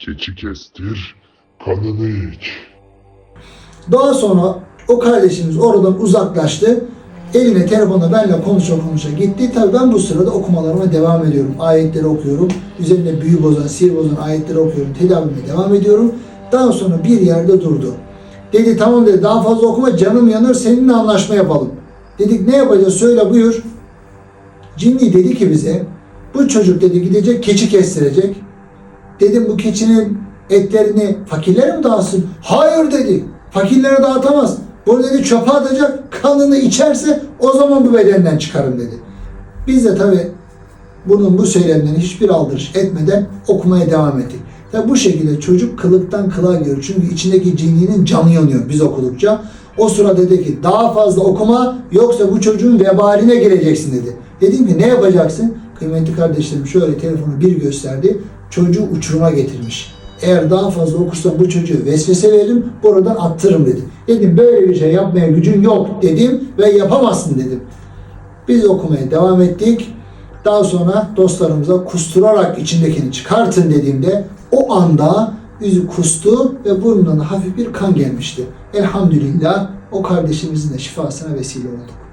Keçi kestir, kanını iç. Daha sonra o kardeşimiz oradan uzaklaştı. Eline telefonla benimle konuşa konuşa gitti. Tabii ben bu sırada okumalarıma devam ediyorum. Ayetleri okuyorum. Üzerinde büyü bozan, sihir bozan ayetleri okuyorum. Tedavime devam ediyorum. Daha sonra bir yerde durdu. Dedi tamam dedi daha fazla okuma canım yanır seninle anlaşma yapalım. Dedik ne yapacağız söyle buyur. Cinni dedi ki bize bu çocuk dedi gidecek keçi kestirecek. Dedim bu keçinin etlerini fakirlere mi dağıtsın? Hayır dedi. Fakirlere dağıtamaz. Bunu dedi çöpe atacak. Kanını içerse o zaman bu bedenden çıkarım dedi. Biz de tabi bunun bu söylemden hiçbir aldırış etmeden okumaya devam ettik. Tabi bu şekilde çocuk kılıktan kılığa giriyor. Çünkü içindeki cinliğinin canı yanıyor biz okudukça. O sırada dedi ki daha fazla okuma yoksa bu çocuğun vebaline gireceksin dedi. Dedim ki ne yapacaksın? Kıymetli kardeşlerim şöyle telefonu bir gösterdi. Çocuğu uçuruma getirmiş. Eğer daha fazla okursan bu çocuğu vesvese veririm, buradan attırırım dedi. Dedim böyle bir şey yapmaya gücün yok dedim ve yapamazsın dedim. Biz okumaya devam ettik. Daha sonra dostlarımıza kusturarak içindekini çıkartın dediğimde o anda yüzü kustu ve burnundan hafif bir kan gelmişti. Elhamdülillah o kardeşimizin de şifasına vesile olduk.